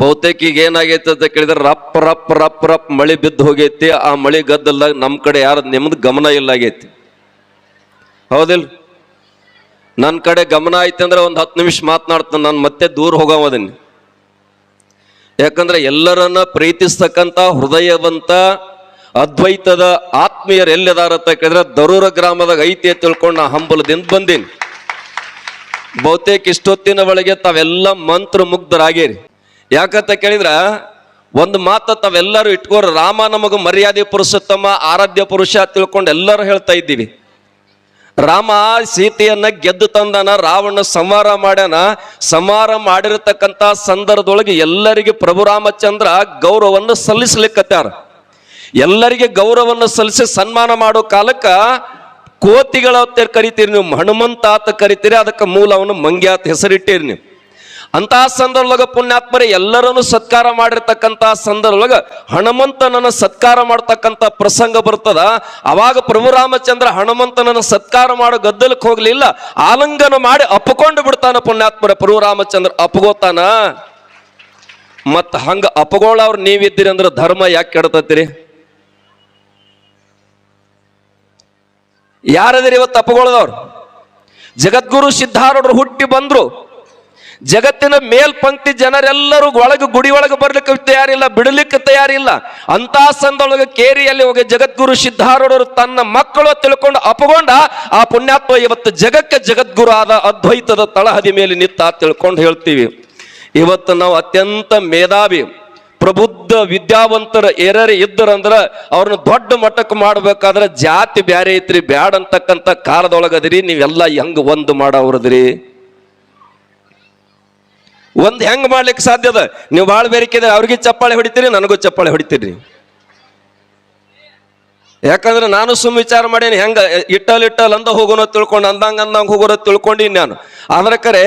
ಬಹುತೇಕ ಈಗ ಏನಾಗೈತೆ ಅಂತ ಕೇಳಿದ್ರೆ ರಪ್ ರಪ್ ರಪ್ ರಪ್ ಮಳಿ ಬಿದ್ದು ಹೋಗೈತಿ. ಆ ಮಳಿ ಗದ್ದಲ್ಲ ನಮ್ಮ ಕಡೆ ಯಾರು ನಿಮ್ದು ಗಮನ ಇಲ್ಲ ಆಗೈತಿ ಹೌದಿಲ್? ನನ್ನ ಕಡೆ ಗಮನ ಐತೆ ಅಂದ್ರೆ ಒಂದು ಹತ್ತು ನಿಮಿಷ ಮಾತನಾಡ್ತಾನೆ ನಾನು, ಮತ್ತೆ ದೂರ ಹೋಗವದನ್ನ ಯಾಕಂದ್ರೆ ಎಲ್ಲರನ್ನ ಪ್ರೀತಿಸ್ತಕ್ಕಂಥ ಹೃದಯವಂತ ಅದ್ವೈತದ ಆತ್ಮೀಯರು ಎಲ್ಲಿದಾರ ಅಂತ ಕೇಳಿದ್ರೆ ದರೂರ ಗ್ರಾಮದಾಗ ಐತಿ ತಿಳ್ಕೊಂಡು ನಾ ಹಂಬಲದಿಂದ ಬಂದೀನಿ. ಬಹುತೇಕ ಇಷ್ಟೊತ್ತಿನ ಒಳಗೆ ತಾವೆಲ್ಲ ಮಂತ್ರ ಮುಗ್ಧರಾಗಿರಿ ಯಾಕಂತ ಕೇಳಿದ್ರ, ಒಂದು ಮಾತ ತಾವೆಲ್ಲರೂ ಇಟ್ಕೋರು, ರಾಮ ನಮಗೆ ಮರ್ಯಾದೆ ಪುರುಷೋತ್ತಮ ಆರಾಧ್ಯ ಪುರುಷ ತಿಳ್ಕೊಂಡು ಎಲ್ಲರೂ ಹೇಳ್ತಾ ಇದ್ದೀವಿ. ರಾಮ ಸೀತೆಯನ್ನ ಗೆದ್ದು ತಂದನ, ರಾವಣ ಸಂಹಾರ ಮಾಡ್ಯಾನ, ಸಂಹಾರ ಮಾಡಿರತಕ್ಕಂತ ಸಂದರ್ಭದೊಳಗೆ ಎಲ್ಲರಿಗೆ ಪ್ರಭು ರಾಮಚಂದ್ರ ಗೌರವವನ್ನು ಸಲ್ಲಿಸ್ಲಿಕ್ಕತ್ತಾರ. ಎಲ್ಲರಿಗೆ ಗೌರವವನ್ನು ಸಲ್ಲಿಸಿ ಸನ್ಮಾನ ಮಾಡೋ ಕಾಲಕ್ಕ ಕೋತಿಗಳ ಕರಿತೀರಿ ನೀವು, ಹನುಮಂತ ಆತ ಕರಿತೀರಿ, ಅದಕ್ಕೆ ಮೂಲ ಮಂಗ್ಯಾತ ಹೆಸರಿಟ್ಟಿರಿ ನೀವು. ಅಂತಹ ಸಂದರ್ಭದೊಳಗ ಪುಣ್ಯಾತ್ಮರೇ ಎಲ್ಲರನ್ನು ಸತ್ಕಾರ ಮಾಡಿರ್ತಕ್ಕಂಥ ಸಂದರ್ಭದೊಳಗ ಹನುಮಂತನನ್ನು ಸತ್ಕಾರ ಮಾಡ್ತಕ್ಕಂಥ ಪ್ರಸಂಗ ಬರ್ತದ. ಅವಾಗ ಪ್ರಭು ರಾಮಚಂದ್ರ ಹನುಮಂತನನ್ನು ಸತ್ಕಾರ ಮಾಡೋ ಗದ್ದಲಕ್ಕೆ ಹೋಗ್ಲಿಲ್ಲ. ಆಲಂಗನ ಮಾಡಿ ಅಪ್ಕೊಂಡು ಬಿಡ್ತಾನ ಪುಣ್ಯಾತ್ಮರ. ಪ್ರಭು ರಾಮಚಂದ್ರ ಅಪ್ಪಗೋತಾನ ಮತ್ತ ಹಂಗ ಅಪಗೋಳವ್ರು ನೀವಿದ್ದೀರಿ ಅಂದ್ರೆ ಧರ್ಮ ಯಾಕೆ ಕೆಡತತ್ತೀರಿ ಯಾರದಿರಿ ಇವತ್ತು ಅಪಗೋಳದವ್ರು? ಜಗದ್ಗುರು ಸಿದ್ಧಾರೂಢರು ಹುಟ್ಟಿ ಬಂದ್ರು. ಜಗತ್ತಿನ ಮೇಲ್ಪಂಕ್ತಿ ಜನರೆಲ್ಲರೂ ಒಳಗೆ ಗುಡಿ ಒಳಗೆ ಬರ್ಲಿಕ್ಕೆ ತಯಾರಿಲ್ಲ, ಬಿಡಲಿಕ್ಕೆ ತಯಾರಿಲ್ಲ. ಅಂತ ಸಂದೊಳಗೆ ಕೇರಿಯಲ್ಲಿ ಹೋಗಿ ಜಗದ್ಗುರು ಸಿದ್ಧಾರೂಢರು ತನ್ನ ಮಕ್ಕಳು ತಿಳ್ಕೊಂಡು ಅಪಗೊಂಡ, ಆ ಪುಣ್ಯಾತ್ಮ ಇವತ್ತು ಜಗಕ್ಕೆ ಜಗದ್ಗುರು ಆದ ಅದ್ವೈತದ ತಳಹದಿ ಮೇಲೆ ನಿತ್ತ ತಿಳ್ಕೊಂಡು ಹೇಳ್ತೀವಿ. ಇವತ್ತು ನಾವು ಅತ್ಯಂತ ಮೇಧಾವಿ, ಪ್ರಬುದ್ಧ, ವಿದ್ಯಾವಂತರ ಏರರಿ ಇದ್ದರಂದ್ರೆ ಅವ್ರನ್ನ ದೊಡ್ಡ ಮಟ್ಟಕ್ಕೆ ಮಾಡ್ಬೇಕಾದ್ರೆ ಜಾತಿ ಬ್ಯಾರೆ ಐತ್ರಿ ಬ್ಯಾಡ ಅಂತಕ್ಕಂಥ ಕಾಲದೊಳಗದ್ರಿ, ನೀವೆಲ್ಲ ಹೆಂಗ್ ಒಂದು ಮಾಡವ್ರದ್ರಿ? ಒಂದ್ ಹೆಂಗ್ ಮಾಡ್ಲಿಕ್ಕೆ ಸಾಧ್ಯದ ನೀವು ಭಾಳ ಬೇರಿಕೆ ಅವ್ರಿಗೆ ಚಪ್ಪಾಳೆ ಹೊಡಿತೀರಿ, ನನಗೂ ಚಪ್ಪಾಳೆ ಹೊಡಿತೀರಿ. ಯಾಕಂದ್ರೆ ನಾನು ಸುಮ್ ವಿಚಾರ ಮಾಡೇನಿ, ಹೆಂಗ ಇಟ್ಟಲ್ ಇಟ್ಟಲ್ ಅಂದ ಹೋಗೋಣ ತಿಳ್ಕೊಂಡು, ಅಂದಂಗ ಅಂದಂಗ ಹೋಗೋನ ತಿಳ್ಕೊಂಡಿನಿ ನಾನು. ಆದ್ರೆ ಕರೆ,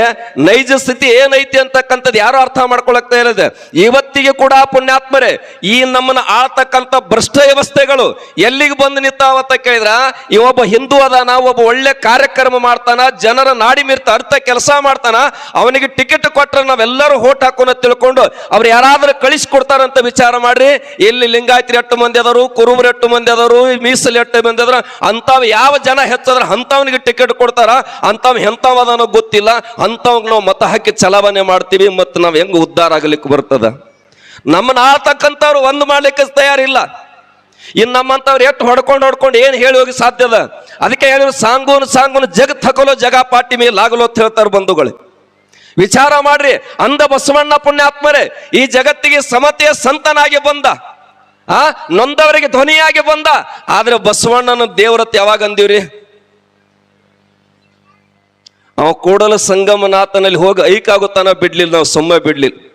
ನೈಜ ಸ್ಥಿತಿ ಏನೈತಿ ಅಂತಕ್ಕಂಥದ್ದು ಯಾರು ಅರ್ಥ ಮಾಡ್ಕೊಳಕ್ತಾ ಇರೋದೆ ಇವತ್ತಿಗೆ ಕೂಡ ಪುಣ್ಯಾತ್ಮರೇ. ಈ ನಮ್ಮನ್ನ ಆಳ್ತಕ್ಕಂಥ ಭ್ರಷ್ಟ ವ್ಯವಸ್ಥೆಗಳು ಎಲ್ಲಿಗೆ ಬಂದು ನಿಂತಾವತ್ತ ಕೇಳಿದ್ರ? ಈ ಒಬ್ಬ ಹಿಂದೂ ಅದಾನ ಒಬ್ಬ ಒಳ್ಳೆ ಕಾರ್ಯಕ್ರಮ ಮಾಡ್ತಾನ, ಜನರ ನಾಡಿ ಮೀರ್ತ ಅರ್ಥ ಕೆಲಸ ಮಾಡ್ತಾನ, ಅವನಿಗೆ ಟಿಕೆಟ್ ಕೊಟ್ರೆ ನಾವೆಲ್ಲರೂ ಹೋಟ್ ಹಾಕೋಣ ತಿಳ್ಕೊಂಡು ಅವ್ರು ಯಾರಾದ್ರೂ ಕಳಿಸ್ಕೊಡ್ತಾರಂತ ವಿಚಾರ ಮಾಡ್ರಿ. ಇಲ್ಲಿ ಲಿಂಗಾಯತ್ರಿ ಎಷ್ಟು ಮಂದಿ ಅದರು, ಕುರುಬರು ಎಷ್ಟು ಮಂದಿ ಅದರು, ಮೀಸಲು ಎಷ್ಟು ಮಂದಿ ಅದ್ರ ಅಂತಾವ್ ಯಾವ ಜನ ಹೆಚ್ಚದ್ರ ಅಂತವನಿಗೆ ಟಿಕೆಟ್ ಕೊಡ್ತಾರ? ಅಂತಾವ್ ಎಂತಾವ್ ಗೊತ್ತಿಲ್ಲ. ಅಂತವ್ ನಾವು ಮತ ಹಾಕಿ ಚಲಾವಣೆ ಮಾಡ್ತೀವಿ ಮತ್ತು ನಾವು ಹೆಂಗ್ ಉದ್ಧಾರ ಆಗ್ಲಿಕ್ಕೆ ಬರ್ತದ? ನಮ್ಮನ್ನ ಆಳ್ತಕ್ಕಂಥವ್ರು ಒಂದು ಮಾಡ್ಲಿಕ್ಕೆ ತಯಾರಿಲ್ಲ. ಇನ್ನು ನಮ್ಮಂಥವ್ರು ಎಷ್ಟು ಹೊಡ್ಕೊಂಡು ಹೊಡ್ಕೊಂಡು ಏನು ಹೇಳಿ ಹೋಗಿ ಸಾಧ್ಯದ ಅದಕ್ಕೆ ಹೇಳಿದ್ರು, ಸಾಂಗೂನು ಸಾಂಗೂನು ಜಗ ತಕೊಲೋ ಜಗ ಪಾಟಿ ಮೇಲೆ ಆಗಲೋ ಅಂತ ಹೇಳ್ತಾರೆ ಬಂಧುಗಳು. ವಿಚಾರ ಮಾಡ್ರಿ, ಅಂದ ಬಸವಣ್ಣ ಪುಣ್ಯಾತ್ಮರೇ, ಈ ಜಗತ್ತಿಗೆ ಸಮತೆಯ ಸಂತನಾಗಿ ಬಂದ. ಆ, ನೊಂದವರಿಗೆ ಧ್ವನಿಯಾಗಿ ಬಂದ. ಆದ್ರೆ ಬಸವಣ್ಣನ ದೇವರತ್ ಯಾವಾಗ ಅಂದಿವ್ರಿ? ಅವ ಕೂಡಲ ಸಂಗಮನಾಥನಲ್ಲಿ ಹೋಗಿ ಐಕಾಗುತ್ತಾನ ಬಿಡ್ಲಿಲ್ಲ, ನಾವು ಸುಮ್ಮ ಬಿಡ್ಲಿಲ್ಲ.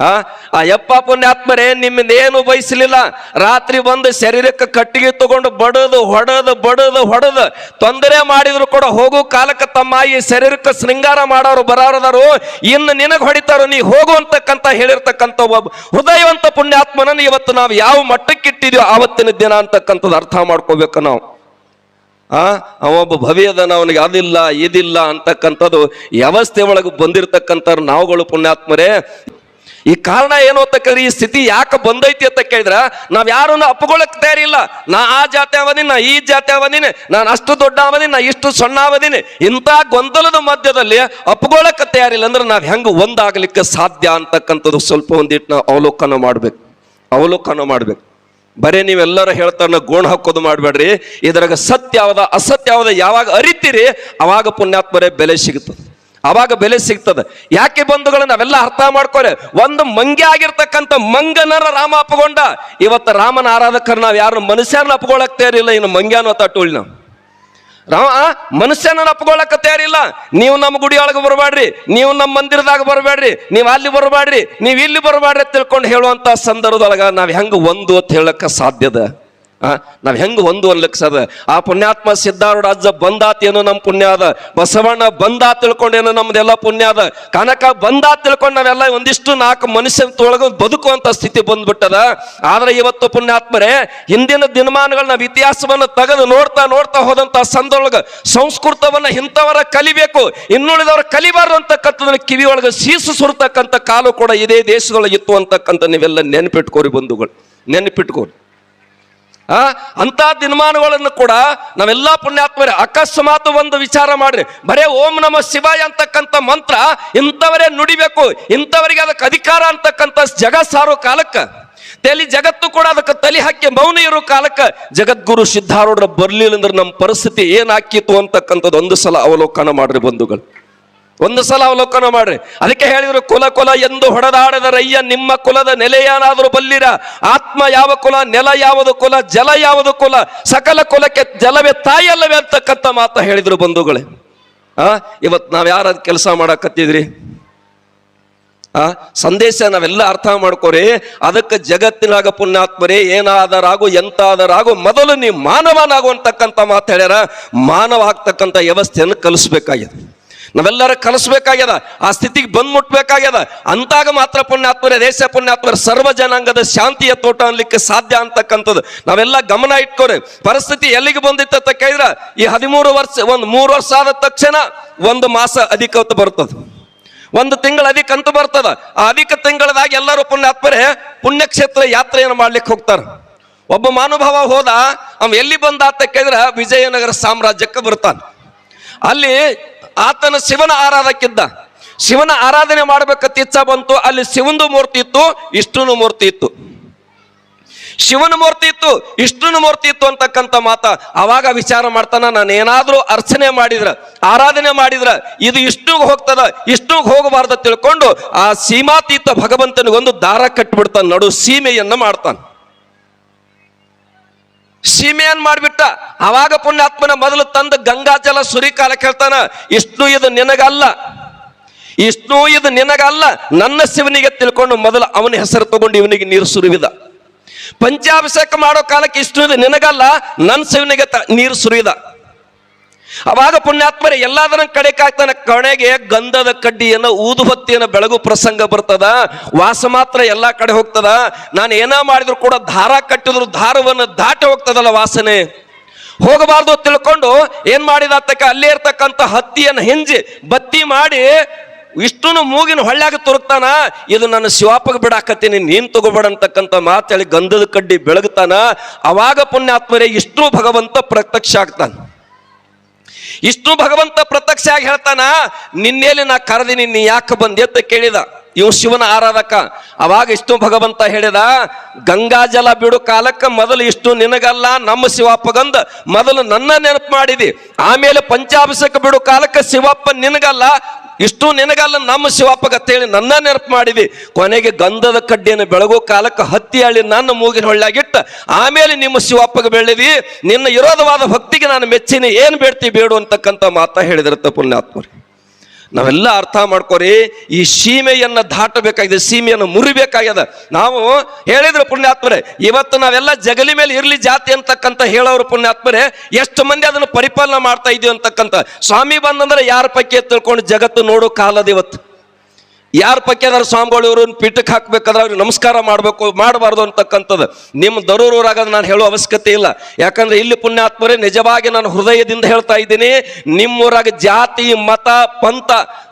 ಆ? ಆ ಯಪ್ಪ ಪುಣ್ಯಾತ್ಮರೇ ನಿಮ್ಮಿಂದ ಏನು ಬಯಸಲಿಲ್ಲ? ರಾತ್ರಿ ಬಂದು ಶರೀರಕ್ಕೆ ಕಟ್ಟಿಗೆ ತಗೊಂಡು ಬಡದು, ಹೊಡದು ಬಡದು, ಹೊಡದು ತೊಂದರೆ ಮಾಡಿದ್ರು ಕೂಡ ಹೋಗೋ ಕಾಲಕ್ಕೆ ತಮ್ಮ, ಈ ಶರೀರಕ್ಕೆ ಶೃಂಗಾರ ಮಾಡೋರು ಬರಾರದಾರು, ಇನ್ನು ನಿನಗೆ ಹೊಡಿತಾರೋ, ನೀ ಹೋಗು ಅಂತಕ್ಕಂತ ಹೇಳಿರ್ತಕ್ಕಂಥ ಒಬ್ಬ ಹೃದಯವಂತ ಪುಣ್ಯಾತ್ಮನನ್ನು ಇವತ್ತು ನಾವು ಯಾವ ಮಟ್ಟಕ್ಕೆ ಇಟ್ಟಿದ್ಯೋ ಆವತ್ತಿನ ದಿನ ಅಂತಕ್ಕಂಥದ್ದು ಅರ್ಥ ಮಾಡ್ಕೋಬೇಕು ನಾವು. ಆ? ಅವೊಬ್ಬ ಭವ್ಯದನ ಅವನಿಗೆ ಅದಿಲ್ಲ, ಇದಿಲ್ಲ ಅಂತಕ್ಕಂಥದ್ದು ವ್ಯವಸ್ಥೆ ಒಳಗೆ ಬಂದಿರತಕ್ಕಂಥ ನಾವುಗಳು ಪುಣ್ಯಾತ್ಮರೇ. ಈ ಕಾರಣ ಏನು ಅಂತ ಕೇಳಿದ್ರೆ, ಈ ಸ್ಥಿತಿ ಯಾಕೆ ಬಂದೈತಿ ಅಂತ ಕೇಳಿದ್ರೆ, ನಾವು ಯಾರನ್ನು ಅಪ್ಪಗೊಳಕ್ ತಯಾರಿಲ್ಲ. ನಾ ಆ ಜಾತಿ ಅವದೀನಿ ನಾ ಈ ಜಾತಿ ಅವದೀನಿ ನಾನು ಅಷ್ಟು ದೊಡ್ಡ ಅವದೀನಿ ನಾ ಇಷ್ಟು ಸಣ್ಣ ಅವದೀನಿ ಇಂಥ ಗೊಂದಲದ ಮಧ್ಯದಲ್ಲಿ ಅಪ್ಪಗೊಳಕ್ ತಯಾರಿಲ್ಲ ಅಂದ್ರೆ ನಾವು ಹೆಂಗೆ ಒಂದಾಗ್ಲಿಕ್ಕೆ ಸಾಧ್ಯ ಅಂತಕ್ಕಂಥದ್ದು ಸ್ವಲ್ಪ ಒಂದಿಟ್ಟು ನಾವು ಅವಲೋಕನ ಮಾಡ್ಬೇಕು. ಅವಲೋಕನ ಮಾಡ್ಬೇಕು. ಬರೀ ನೀವೆಲ್ಲರೂ ಹೇಳ್ತಾರ ಗೋಣ ಹಾಕೋದು ಮಾಡಬೇಡ್ರಿ. ಇದ್ರಾಗ ಸತ್ಯ ಯಾವ್ದ ಯಾವಾಗ ಅರಿತೀರಿ, ಅವಾಗ ಪುಣ್ಯಾತ್ಮರೇ ಬೆಲೆ ಸಿಗುತ್ತದೆ ಅವಾಗ ಬೆಲೆ ಸಿಗ್ತದೆ. ಯಾಕೆ ಬಂಧುಗಳು ನಾವೆಲ್ಲ ಅರ್ಥ ಮಾಡ್ಕೊರೆ? ಒಂದು ಮಂಗೆ ಆಗಿರ್ತಕ್ಕಂಥ ಮಂಗನರ ರಾಮ ಅಪ್ಪಗೊಂಡ, ಇವತ್ತು ರಾಮನ ಆರಾಧಕರು ನಾವು ಯಾರು ಮನುಷ್ಯರನ್ನ ಅಪ್ಕೊಳಕ್ ತಯಾರಿಲ್ಲ, ಇನ್ನು ಮಂಗ್ಯಾನು ತಟ್ಟುಳಿ ನಾವು. ರಾಮ ಮನುಷ್ಯನ ಅಪ್ಕೊಳಕ ತಯಾರಿಲ್ಲ. ನೀವು ನಮ್ಮ ಗುಡಿಯೊಳಗೆ ಬರಬೇಡ್ರಿ, ನೀವು ನಮ್ಮ ಮಂದಿರದಾಗ ಬರಬೇಡ್ರಿ, ನೀವು ಅಲ್ಲಿ ಬರಬೇಡ್ರಿ, ನೀವು ಇಲ್ಲಿ ಬರಬೇಡ್ರಿ ತಿಳ್ಕೊಂಡು ಹೇಳುವಂತ ಸಂದರ್ಭದೊಳಗ ನಾವು ಹೆಂಗೆ ಒಂದು ಅಂತ ಹೇಳಕ್ಕೆ ಸಾಧ್ಯದ? ನಾವ್ ಹೆಂಗ್ ಅನ್ಲಕ್ಸದ ಆ ಪುಣ್ಯಾತ್ಮ ಸಿದ್ಧಾರೂಢ ಅಜ್ಜ ಬಂದಾತೇನೋ ನಮ್ಮ ಪುಣ್ಯ ಅದ. ಬಸವಣ್ಣ ಬಂದಾ ತಿಳ್ಕೊಂಡೇನೋ ನಮ್ದೆಲ್ಲ ಪುಣ್ಯ ಅದ. ಕನಕ ಬಂದ ತಿಳ್ಕೊಂಡು ನಾವೆಲ್ಲ ಒಂದಿಷ್ಟು ನಾಲ್ಕು ಮನುಷ್ಯನ ತೊಳಗ ಬದುಕುವಂಥ ಸ್ಥಿತಿ ಬಂದ್ಬಿಟ್ಟದ. ಆದ್ರೆ ಇವತ್ತು ಪುಣ್ಯಾತ್ಮರೇ, ಹಿಂದಿನ ದಿನಮಾನಗಳ ನಾವು ಇತಿಹಾಸವನ್ನು ತೆಗೆದು ನೋಡ್ತಾ ನೋಡ್ತಾ ಹೋದಂಥ ಸಂದೊಳಗೆ ಸಂಸ್ಕೃತವನ್ನ ಇಂಥವರ ಕಲಿಬೇಕು. ಇನ್ನುಳಿದವರ ಕಲಿಬಾರ್ದು ಕಿವಿ ಒಳಗೆ ಸೀಸು ಸುರ್ತಕ್ಕಂಥ ಕಾಲು ಕೂಡ ಇದೇ ದೇಶದೊಳಗೆ ಇತ್ತು ಅಂತಕ್ಕಂಥ ನೀವೆಲ್ಲ ನೆನಪಿಟ್ಕೋರಿ ಬಂಧುಗಳು. ನೆನಪಿಟ್ಕೋರಿ. ಆ? ಅಂತ ದಿನಮಾನಗಳನ್ನು ಕೂಡ ನಾವೆಲ್ಲ ಪುಣ್ಯಾತ್ಮರೇ, ಅಕಸ್ಮಾತ್ ಒಂದು ವಿಚಾರ ಮಾಡ್ರಿ. ಬರೇ ಓಂ ನಮ ಶಿವಾಯ ಅಂತಕ್ಕಂಥ ಮಂತ್ರ ಇಂಥವರೇ ನುಡಿಬೇಕು. ಇಂಥವರಿಗೆ ಅದಕ್ಕೆ ಅಧಿಕಾರ ಅಂತಕ್ಕಂಥ ಜಗ ಸಾರೋ ಕಾಲಕ್ಕೆ. ತಲೆ ಜಗತ್ತು ಕೂಡ ಅದಕ್ಕೆ ತಲೆ ಹಾಕಿ ಮೌನ ಇರೋ ಕಾಲಕ್ಕೆ ಜಗದ್ಗುರು ಸಿದ್ಧಾರೂಢರ ಬರ್ಲಿಲ್ಲ ಅಂದ್ರೆ ನಮ್ಮ ಪರಿಸ್ಥಿತಿ ಏನಾಕಿತ್ತು ಅಂತಕ್ಕಂಥದ್ದು ಒಂದು ಸಲ ಅವಲೋಕನ ಮಾಡ್ರಿ ಬಂಧುಗಳು. ಒಂದು ಸಲ ಅವಲೋಕನ ಮಾಡ್ರಿ. ಅದಕ್ಕೆ ಹೇಳಿದ್ರು, ಕುಲ ಕುಲ ಎಂದು ಹೊಡೆದಾಡದ ರಯ್ಯ ನಿಮ್ಮ ಕುಲದ ನೆಲೆಯಾನಾದರೂ ಬಲ್ಲಿರ? ಆತ್ಮ ಯಾವ ಕುಲ, ನೆಲ ಯಾವುದು ಕುಲ, ಜಲ ಯಾವುದು ಕುಲ? ಸಕಲ ಕುಲಕ್ಕೆ ಜಲವೇ ತಾಯಲ್ಲವೇ ಅಂತಕ್ಕಂಥ ಮಾತು ಹೇಳಿದ್ರು ಬಂಧುಗಳೇ. ಆ ಇವತ್ತು ನಾವು ಯಾರ ಕೆಲಸ ಮಾಡಕತ್ತಿದ್ರಿ? ಆ, ಸಂದೇಶ ನಾವೆಲ್ಲ ಅರ್ಥ ಮಾಡ್ಕೋರಿ, ಅದಕ್ಕೆ ಜಗತ್ತಿನಾಗ ಪುಣ್ಯಾತ್ಮರೇ, ಏನಾದರಾಗು, ಎಂತಾದರಾಗು, ಮೊದಲು ನೀವು ಮಾನವನಾಗುವಂತಕ್ಕಂಥ ಮಾತು ಹೇಳ್ಯಾರ. ಮಾನವ ಆಗ್ತಕ್ಕಂಥ ವ್ಯವಸ್ಥೆಯನ್ನು ಕಲಿಸ್ಬೇಕಾಗಿದೆ. ನಾವೆಲ್ಲರ ಕಲಿಸ್ಬೇಕಾಗ್ಯದ. ಆ ಸ್ಥಿತಿಗೆ ಬಂದ್ ಮುಟ್ಬೇಕಾಗ್ಯದ ಅಂತಾಗ ಮಾತ್ರ ಪುಣ್ಯಾತ್ಮರ, ದೇಶ ಪುಣ್ಯಾತ್ಮರ, ಸರ್ವ ಜನಾಂಗದ ಶಾಂತಿಯ ತೋಟ ಅನ್ಲಿಕ್ಕೆ ಸಾಧ್ಯ ಅಂತಕ್ಕಂಥದ್ದು. ನಾವೆಲ್ಲ ಗಮನ ಇಟ್ಕೋರಿ. ಪರಿಸ್ಥಿತಿ ಎಲ್ಲಿಗೆ ಬಂದಿತ್ತು ಅಂತ ಈ ಹದಿಮೂರು ವರ್ಷ, ಒಂದು ಮೂರು ವರ್ಷ ಆದ ತಕ್ಷಣ ಒಂದು ಮಾಸ ಅಧಿಕ ಬರ್ತದೆ. ಒಂದು ತಿಂಗಳ ಅಧಿಕ ಅಂತ ಬರ್ತದ. ಆ ಅಧಿಕ ತಿಂಗಳದಾಗ ಎಲ್ಲರೂ ಪುಣ್ಯಾತ್ಮರೇ, ಪುಣ್ಯಕ್ಷೇತ್ರ ಯಾತ್ರೆಯನ್ನು ಮಾಡ್ಲಿಕ್ಕೆ ಹೋಗ್ತಾರೆ. ಒಬ್ಬ ಮಹಾನುಭಾವ ಹೋದ, ಅವ ಎಲ್ಲಿ ಬಂದ ಅಂತ ಕೇಳಿದ್ರೆ? ವಿಜಯನಗರ ಸಾಮ್ರಾಜ್ಯಕ್ಕೆ ಬರ್ತಾನೆ. ಅಲ್ಲಿ ಆತನ ಶಿವನ ಆರಾಧಕ್ಕಿದ್ದ. ಶಿವನ ಆರಾಧನೆ ಮಾಡ್ಬೇಕಂತ ಇಚ್ಛ ಬಂತು, ಅಲ್ಲಿ ಶಿವಂದು ಮೂರ್ತಿ ಇತ್ತು ಇಷ್ಟುನು ಮೂರ್ತಿ ಇತ್ತು. ಶಿವನ ಮೂರ್ತಿ ಇತ್ತು ಇಷ್ಟುನು ಮೂರ್ತಿ ಇತ್ತು ಅಂತಕ್ಕಂಥ ಮಾತ ಅವಾಗ ವಿಚಾರ ಮಾಡ್ತಾನ ನಾನು ಏನಾದ್ರೂ ಅರ್ಚನೆ ಮಾಡಿದ್ರ, ಆರಾಧನೆ ಮಾಡಿದ್ರ, ಇದು ಇಷ್ಟು ಹೋಗ್ತದ ಇಷ್ಟುಗೆ ಹೋಗಬಾರ್ದು ತಿಳ್ಕೊಂಡು ಆ ಸೀಮಾತೀತ ಭಗವಂತನಿಗೊಂದು ದಾರ ಕಟ್ಟಿಬಿಡ್ತಾನೆ ನಡು ಸೀಮೆಯನ್ನು ಮಾಡ್ತಾನ. ಸೀಮೆಯನ್ ಮಾಡಿಬಿಟ್ಟ. ಅವಾಗ ಪುಣ್ಯಾತ್ಮನ ಮೊದಲು ತಂದ ಗಂಗಾಜಲ ಸುರಿಕಾಲ ಕೇಳ್ತಾನ ಇಷ್ಣು ಇದು ನಿನಗಲ್ಲ. ಇಷ್ಣು ಇದು ನಿನಗಲ್ಲ. ನನ್ನ ಶಿವನಿಗೆ ತಿಳ್ಕೊಂಡು ಮೊದಲು ಅವನ ಹೆಸರು ತಗೊಂಡು ಇವನಿಗೆ ನೀರು ಸುರಿವಿದ. ಪಂಚಾಭಿಷೇಕ ಮಾಡೋ ಕಾಲಕ್ಕೆ ಇಷ್ಟು ಇದು ನಿನಗಲ್ಲ, ನನ್ನ ಶಿವನಿಗೆ ನೀರು ಸುರಿದ. ಅವಾಗ ಪುಣ್ಯಾತ್ಮರೇ ಎಲ್ಲದರ ಕಡೆ ಕಾಯ್ತಾನ ಕಣೆಗೆ ಗಂಧದ ಕಡ್ಡಿಯನ್ನು ಊದುಬತ್ತಿಯನ್ನು ಬೆಳಗು ಪ್ರಸಂಗ ಬರ್ತದ, ವಾಸ ಮಾತ್ರ ಎಲ್ಲಾ ಕಡೆ ಹೋಗ್ತದ, ನಾನು ಏನ ಮಾಡಿದ್ರು ಕೂಡ ದಾರ ಕಟ್ಟಿದ್ರು ದಾರವನ್ನು ದಾಟಿ ಹೋಗ್ತದಲ್ಲ ವಾಸನೆ. ಹೋಗಬಾರ್ದು ತಿಳ್ಕೊಂಡು ಏನ್ ಮಾಡಿದ ತಕ್ಕ ಅಲ್ಲೇ ಇರ್ತಕ್ಕಂಥ ಹತ್ತಿಯನ್ನು ಹಿಂಜಿ ಬತ್ತಿ ಮಾಡಿ, ಇಷ್ಟುನು ಮೂಗಿನ ಹೊಳ್ಳ್ಯಾಗ ತುರುಕ್ತಾನ, ಇದು ನನ್ನ ಶಿವಾಪಗೆ ಬಿಡಾಕತ್ತೀನಿ, ನೀನ್ ತಗೋಬೇಡ ಅಂತಕ್ಕಂಥ ಮಾತೇಳಿ ಗಂಧದ ಕಡ್ಡಿ ಬೆಳಗ್ತಾನ, ಅವಾಗ ಪುಣ್ಯಾತ್ಮರೇ ಇಷ್ಟು ಭಗವಂತ ಪ್ರತ್ಯಕ್ಷ ಆಗ್ತಾನ. ಇಷ್ಟು ಭಗವಂತ ಪ್ರತ್ಯಕ್ಷ ಆಗಿ ಹೇಳ್ತಾನ, ನಿನ್ನೆಲಿ ನಾ ಕರೆದಿನಿ, ನೀ ಯಾಕೆ ಬಂದೆ ಅಂತ ಕೇಳಿದ? ಇವ್ ಶಿವನ ಆರಾಧಕ. ಅವಾಗ ಇಷ್ಟು ಭಗವಂತ ಹೇಳಿದ ಗಂಗಾಜಲ ಬಿಡು ಕಾಲಕ್ಕ, ಮೊದಲು ಇಷ್ಟು ನಿನಗಲ್ಲ, ನಮ್ಮ ಶಿವಪ್ಪಗಂದ ಮೊದಲು ನನ್ನ ನೆನಪು ಮಾಡಿದಿ. ಆಮೇಲೆ ಪಂಚಾಭಿಷೇಕ ಬಿಡು ಕಾಲಕ್ಕ, ಶಿವಪ್ಪ ನಿನಗಲ್ಲ ಇಷ್ಟು ನಿನಗಲ್ಲ, ನಮ್ಮ ಶಿವಪ್ಪಗ ಹೇಳಿ ನನ್ನ ನೆನಪು ಮಾಡಿದಿ. ಕೊನೆಗೆ ಗಂಧದ ಕಡ್ಡಿಯನ್ನು ಬೆಳಗೋ ಕಾಲಕ್ಕೆ ಹತ್ತಿ ಹಳ್ಳಿ ನನ್ನ ಮೂಗಿನ ಹೊಳ್ಳಾಗಿಟ್ಟ ಆಮೇಲೆ ನಿಮ್ಮ ಶಿವಪ್ಪಗೆ ಬೆಳೆದಿ ನಿನ್ನ ವಿರೋಧವಾದ ಭಕ್ತಿಗೆ ನಾನು ಮೆಚ್ಚಿನಿ. ಏನು ಬೇಡ್ತಿ ಬೇಡು ಅಂತಕ್ಕಂಥ ಮಾತಾ ಹೇಳಿದಿರುತ್ತೆ ಪುಣ್ಯಾತ್ಮರಿ. ನಾವೆಲ್ಲ ಅರ್ಥ ಮಾಡ್ಕೋರಿ, ಈ ಸೀಮೆಯನ್ನು ದಾಟಬೇಕಾಗಿದೆ, ಸೀಮೆಯನ್ನು ಮುರಿಬೇಕಾಗ್ಯದ ನಾವು ಹೇಳಿದ್ರು ಪುಣ್ಯಾತ್ಮರೇ, ಇವತ್ತು ನಾವೆಲ್ಲ ಜಗಲಿ ಮೇಲೆ ಇರಲಿ ಜಾತಿ ಅಂತಕ್ಕಂಥ ಹೇಳೋರು ಪುಣ್ಯಾತ್ಮರೇ, ಎಷ್ಟು ಮಂದಿ ಅದನ್ನು ಪರಿಪಾಲನೆ ಮಾಡ್ತಾ ಇದೀವಿ ಅಂತಕ್ಕಂಥ. ಸ್ವಾಮಿ ಬಂದಂದ್ರೆ ಯಾರ ಪೈಕಿ ತಿಳ್ಕೊಂಡು ಜಗತ್ತು ನೋಡೋ ಕಾಲದ ಇವತ್ತು. ಯಾರ ಪಕ್ಕದಾರ ಸ್ವಾಮಿಗಳು ಇವ್ರನ್ನ ಪೀಠಕ್ಕೆ ಹಾಕ್ಬೇಕಾದ್ರೆ ಅವ್ರಿಗೆ ನಮಸ್ಕಾರ ಮಾಡಬೇಕು, ಮಾಡಬಾರ್ದು ಅಂತಕ್ಕಂಥದ್ದು. ನಿಮ್ಮ ದರೂರಾಗದ ನಾನು ಹೇಳೋ ಅವಶ್ಯಕತೆ ಇಲ್ಲ. ಯಾಕಂದ್ರೆ ಇಲ್ಲಿ ಪುಣ್ಯಾತ್ಮರೇ ನಿಜವಾಗಿ ನಾನು ಹೃದಯದಿಂದ ಹೇಳ್ತಾ ಇದ್ದೀನಿ, ನಿಮ್ಮೂರಾಗ ಜಾತಿ, ಮತ, ಪಂಥ,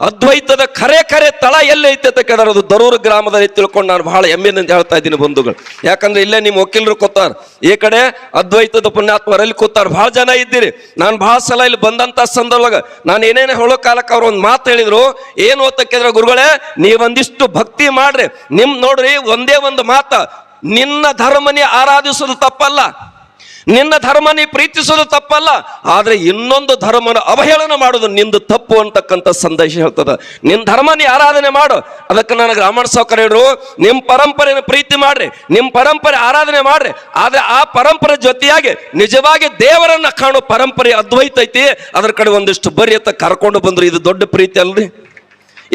ಅದ್ವೈತದ ಖರೆ ಖರೆ ತಳ ಎಲ್ಲಿ ಐತೆ ಅಂತ ಕೇಳಿದ್ರೆ ಅದು ದರೂರು ಗ್ರಾಮದಲ್ಲಿ ತಿಳ್ಕೊಂಡು ನಾನು ಬಹಳ ಹೆಮ್ಮೆಯಿಂದ ಹೇಳ್ತಾ ಇದ್ದೀನಿ ಬಂಧುಗಳು. ಯಾಕಂದ್ರೆ ಇಲ್ಲೇ ನಿಮ್ಮ ವಕೀಲರು ಕೂತಾರ. ಈ ಕಡೆ ಅದ್ವೈತದ ಪುಣ್ಯಾತ್ಮರಲ್ಲಿ ಕೂತಾರ. ಬಹಳ ಜನ ಇದ್ದೀರಿ. ನಾನು ಬಹಳ ಸಲ ಇಲ್ಲಿ ಬಂದಂತ ಸಂದರ್ಭದಾಗ ನಾನು ಏನೇನು ಹೇಳೋ ಕಾಲಕ್ಕೆ ಅವ್ರು ಒಂದು ಮಾತು ಹೇಳಿದ್ರು. ಏನು ಅಂತ ಗುರುಗಳೇ ನೀವೊಂದಿಷ್ಟು ಭಕ್ತಿ ಮಾಡ್ರಿ. ನಿಮ್ ನೋಡ್ರಿ ಒಂದೇ ಒಂದು ಮಾತ, ನಿನ್ನ ಧರ್ಮನೇ ಆರಾಧಿಸೋದು ತಪ್ಪಲ್ಲ. ನಿನ್ನ ಧರ್ಮನೇ ಪ್ರೀತಿಸೋದು ತಪ್ಪಲ್ಲ. ಆದ್ರೆ ಇನ್ನೊಂದು ಧರ್ಮನ ಅವಹೇಳನ ಮಾಡೋದು ನಿಂದು ತಪ್ಪು ಅಂತಕ್ಕಂಥ ಸಂದೇಶ ಹೇಳ್ತದ. ನಿನ್ನ ಧರ್ಮನೇ ಆರಾಧನೆ ಮಾಡು. ಅದಕ್ಕೆ ನನಗೆ ರಾಮಣ ಸಾವ್ಕರ್ ಹೇಳ್ರು ನಿಮ್ಮ ಪರಂಪರೆಯನ್ನು ಪ್ರೀತಿ ಮಾಡ್ರಿ. ನಿಮ್ಮ ಪರಂಪರೆ ಆರಾಧನೆ ಮಾಡ್ರಿ. ಆದ್ರೆ ಆ ಪರಂಪರೆ ಜೊತೆಯಾಗಿ ನಿಜವಾಗಿ ದೇವರನ್ನ ಕಾಣೋ ಪರಂಪರೆ ಅದ್ವೈತೈತಿ ಅದರ ಕಡೆ ಒಂದಿಷ್ಟು ಬರಿ ಅಂತ ಕರ್ಕೊಂಡು ಬಂದ್ರು. ಇದು ದೊಡ್ಡ ಪ್ರೀತಿ ಅಲ್ರಿ?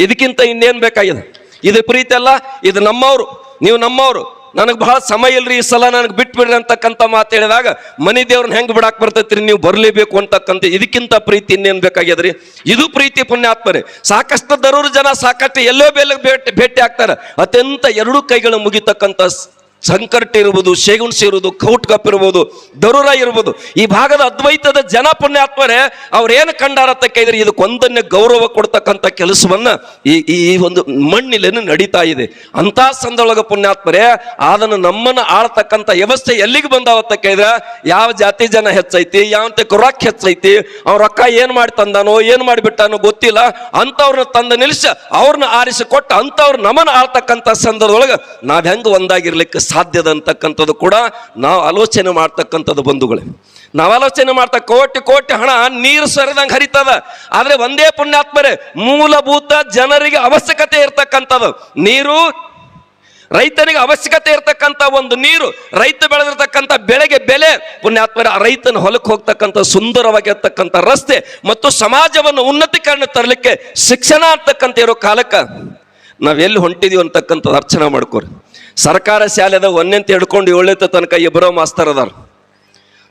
ಇದಕ್ಕಿಂತ ಇನ್ನೇನು ಬೇಕಾಗಿದೆ? ಇದು ಪ್ರೀತಿ ಅಲ್ಲ, ಇದು ನಮ್ಮವರು. ನೀವು ನಮ್ಮವರು. ನನಗೆ ಬಹಳ ಸಮಯ ಇಲ್ರಿ ಈ ಸಲ ನನಗೆ ಬಿಟ್ಬಿಡ್ರಿ ಅಂತಕ್ಕಂಥ ಮಾತು ಹೇಳಿದಾಗ, ಮನೆ ದೇವ್ರನ್ನ ಹೆಂಗ್ ಬಿಡಾಕ್ ಬರ್ತೈತ್ರಿ ನೀವು ಬರಲೇಬೇಕು ಅಂತಕ್ಕಂಥ ಇದಕ್ಕಿಂತ ಪ್ರೀತಿ ಇನ್ನೇನ್ ಬೇಕಾಗ್ಯದ್ರಿ ಇದು ಪ್ರೀತಿ ಪುಣ್ಯಾತ್ಮರೇ ಸಾಕಷ್ಟು ದರೂರು ಜನ ಸಾಕಷ್ಟು ಎಲ್ಲೋ ಬೇಲೆ ಭೇಟಿ ಭೇಟಿ ಆಗ್ತಾರೆ. ಅತ್ಯಂತ ಎರಡೂ ಕೈಗಳು ಮುಗಿತಕ್ಕಂಥ ಸಂಕಟ ಇರ್ಬೋದು ಶೇಗುಣ್ಸಿ ಇರ್ಬೋದು ಕೌಟ್ಕಪ್ ಇರ್ಬೋದು ದರುರ ಇರ್ಬೋದು ಈ ಭಾಗದ ಅದ್ವೈತದ ಜನ ಪುಣ್ಯಾತ್ಮರೇ ಅವ್ರೇನು ಕಂಡಾರತ್ತ ಕೇಳಿದ್ರೆ ಇದಕ್ಕೊಂದನ್ನೇ ಗೌರವ ಕೊಡ್ತಕ್ಕಂಥ ಕೆಲಸವನ್ನ ಈ ಈ ಒಂದು ಮಣ್ಣಿಲೇನು ನಡೀತಾ ಇದೆ. ಅಂತ ಸಂದೊಳಗ ಪುಣ್ಯಾತ್ಮರೇ ಅದನ್ನು ನಮ್ಮನ್ನು ಆಳ್ತಕ್ಕಂಥ ವ್ಯವಸ್ಥೆ ಎಲ್ಲಿಗೆ ಬಂದಾವತ್ತ ಕೇಳಿದ್ರೆ, ಯಾವ ಜಾತಿ ಜನ ಹೆಚ್ಚೈತಿ, ಯಾವ ರೊಕ್ಕ ಹೆಚ್ಚೈತಿ, ಅವ್ರ ರೊಕ್ಕ ಏನ್ ಮಾಡಿ ತಂದಾನೋ, ಏನ್ ಮಾಡಿಬಿಟ್ಟಾನೋ ಗೊತ್ತಿಲ್ಲ. ಅಂತವ್ರನ್ನ ತಂದ ನಿಲ್ಸ ಅವ್ರನ್ನ ಆರಿಸಿ ಕೊಟ್ಟ ಅಂತವ್ರು ನಮ್ಮನ್ನ ಆಳ್ತಕ್ಕಂಥ ಸಂದರ್ಭದೊಳಗೆ ನಾವ್ ಹೆಂಗ್ ಒಂದಾಗಿರ್ಲಿಕ್ಕೆ ಸಾಧ್ಯದ ಅಂತಕ್ಕಂಥದ್ದು ಕೂಡ ನಾವು ಆಲೋಚನೆ ಮಾಡ್ತಕ್ಕಂಥದ್ದು ಬಂಧುಗಳೇ. ನಾವು ಆಲೋಚನೆ ಮಾಡ್ತಾ ಕೋಟಿ ಕೋಟಿ ಹಣ ನೀರು ಸರಿದಂಗೆ ಹರಿತದ. ಆದರೆ ಒಂದೇ ಪುಣ್ಯಾತ್ಮರೇ, ಮೂಲಭೂತ ಜನರಿಗೆ ಅವಶ್ಯಕತೆ ಇರತಕ್ಕಂಥದ್ದು. ನೀರು, ರೈತನಿಗೆ ಅವಶ್ಯಕತೆ ಇರತಕ್ಕಂಥ ಒಂದು ನೀರು, ರೈತ ಬೆಳೆದಿರ್ತಕ್ಕಂಥ ಬೆಳೆಗೆ ಬೆಲೆ, ಪುಣ್ಯಾತ್ಮರ ರೈತನ ಹೊಲಕ್ಕೆ ಹೋಗ್ತಕ್ಕಂಥ ಸುಂದರವಾಗಿರ್ತಕ್ಕಂಥ ರಸ್ತೆ ಮತ್ತು ಸಮಾಜವನ್ನು ಉನ್ನತೀಕರಣ ತರಲಿಕ್ಕೆ ಶಿಕ್ಷಣ ಅಂತಕ್ಕಂಥ ಇರೋ ಕಾಲಕ್ಕೆ ನಾವೆಲ್ಲಿ ಹೊಂಟಿದೀವಿ ಅಂತಕ್ಕಂಥದ್ದು ಅರ್ಚನೆ ಮಾಡ್ಕೋರಿ. ಸರ್ಕಾರ ಶಾಲೆದ ಒಂದೆಂತ ಹಿಡ್ಕೊಂಡು ಏಳನೇ ತನಕ ಇಬ್ಬರೋ ಮಾಸ್ತರ್ ಅದಾರ.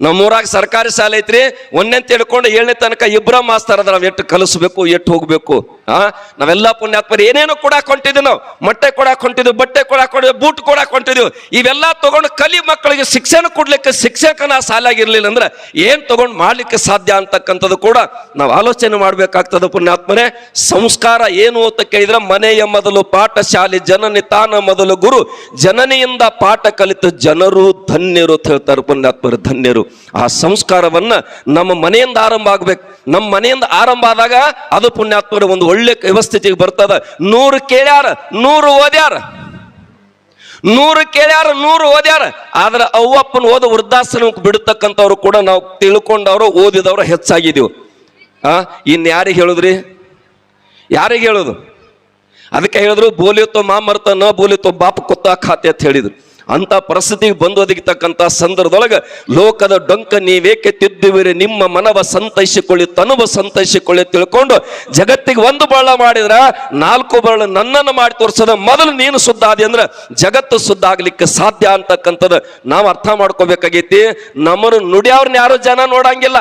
ನಮ್ಮೂರಾಗ ಸರ್ಕಾರಿ ಶಾಲೆ ಐತ್ರಿ, ಒಂದೆಂತ ಹಿಡ್ಕೊಂಡು ಏಳನೇ ತನಕ ಇಬ್ಬರ ಮಾಸ್ತರ್ ಅದ ನಾವ್ ಎಷ್ಟು ಕಲಿಸ್ಬೇಕು, ಎಷ್ಟು ಹೋಗ್ಬೇಕು. ಆ? ನಾವೆಲ್ಲ ಪುಣ್ಯಾತ್ಮರು, ಏನೇನು ಕೂಡ ಹೊಂಟಿದ್ವಿ ನಾವು. ಮೊಟ್ಟೆ ಕೂಡ ಹೊಂಟಿದ್ವಿ, ಬಟ್ಟೆ ಕೂಡ ಹೊಂಟಿದ್ವಿ, ಬೂಟ್ ಕೊಡಾಕ್ ಹೊಂಟಿದ್ವಿ. ಇವೆಲ್ಲ ತಗೊಂಡು ಕಲಿ ಮಕ್ಕಳಿಗೆ ಶಿಕ್ಷಣ ಕೊಡ್ಲಿಕ್ಕೆ ಶಿಕ್ಷಕನ ಸಾಲಾಗಿರ್ಲಿಲ್ಲ ಅಂದ್ರೆ ಏನ್ ತಗೊಂಡು ಮಾಡ್ಲಿಕ್ಕೆ ಸಾಧ್ಯ ಅಂತಕ್ಕಂಥದ್ದು ಕೂಡ ನಾವು ಆಲೋಚನೆ ಮಾಡ್ಬೇಕಾಗ್ತದೆ ಪುಣ್ಯಾತ್ಮನೆ ಸಂಸ್ಕಾರ ಏನು ಅಂತ ಕೇಳಿದ್ರೆ ಮನೆಯ ಮೊದಲು ಪಾಠ ಶಾಲೆ ಜನನಿ ತಾನ ಮೊದಲು ಗುರು. ಜನನಿಯಿಂದ ಪಾಠ ಕಲಿತು ಜನರು ಧನ್ಯರು ಅಂತ ಹೇಳ್ತಾರೆ ಪುಣ್ಯಾತ್ಮರು, ಧನ್ಯರು. ಆ ಸಂಸ್ಕಾರವನ್ನ ನಮ್ಮ ಮನೆಯಿಂದ ಆರಂಭ ಆಗ್ಬೇಕು. ನಮ್ಮ ಮನೆಯಿಂದ ಆರಂಭ ಆದಾಗ ಅದು ಪುಣ್ಯಾತ್ಮರ ಒಂದು ಒಳ್ಳೆ ವ್ಯವಸ್ಥಿತಿಗೆ ಬರ್ತದ. ನೂರು ಕೇಳ್ಯಾರ, ನೂರು ಓದ್ಯಾರ. ನೂರು ಕೇಳ್ಯಾರ, ನೂರು ಓದ್ಯಾರ. ಆದ್ರೆ ಅವ್ವಪ್ಪನ ಓದ ವೃದ್ಧಾಶ್ರಮಕ್ಕೆ ಬಿಡತಕ್ಕಂಥವ್ರು ಕೂಡ ನಾವು ತಿಳ್ಕೊಂಡವರು, ಓದಿದವರು ಹೆಚ್ಚಾಗಿದ್ದೀವಿ. ಆ, ಇನ್ ಯಾರಿಗೆ ಹೇಳುದ್ರಿ? ಯಾರಿಗೆ ಹೇಳೋದು? ಅದಕ್ಕೆ ಹೇಳಿದ್ರು, ಬೋಲಿಯತ್ತೋ ಮಾಮರ್ತ, ನ ಬೋಲಿಯತ್ತೋ ಬಾಪ ಕೊತ್ತ ಖಾತೆ ಅಂತ ಹೇಳಿದ್ರು. ಅಂತ ಪರಿಸ್ಥಿತಿಗೆ ಬಂದು ಒದಗಿತಕ್ಕಂಥ ಸಂದರ್ಭದೊಳಗೆ ಲೋಕದ ಡೊಂಕ ನೀವೇಕೆ ತಿದ್ದುವಿರಿ ನಿಮ್ಮ ಮನವ ಸಂತೈಸಿಕೊಳ್ಳಿ, ತನುವ ಸಂತೈಸಿಕೊಳ್ಳಿ ತಿಳ್ಕೊಂಡು ಜಗತ್ತಿಗೆ ಒಂದು ಬರಳ ಮಾಡಿದ್ರ ನಾಲ್ಕು ಬರಳು ನನ್ನನ್ನು ಮಾಡಿ ತೋರಿಸದ ಮೊದಲು ನೀನು ಶುದ್ಧ ಆದಿ ಅಂದ್ರೆ ಜಗತ್ತು ಶುದ್ಧ ಆಗ್ಲಿಕ್ಕೆ ಸಾಧ್ಯ ಅಂತಕ್ಕಂಥದ್ದು ನಾವು ಅರ್ಥ ಮಾಡ್ಕೋಬೇಕಾಗೈತಿ. ನಮ್ಮನ್ನು ನುಡಿಯವ್ರನ್ನ ಯಾರು ಜನ ನೋಡಂಗಿಲ್ಲ.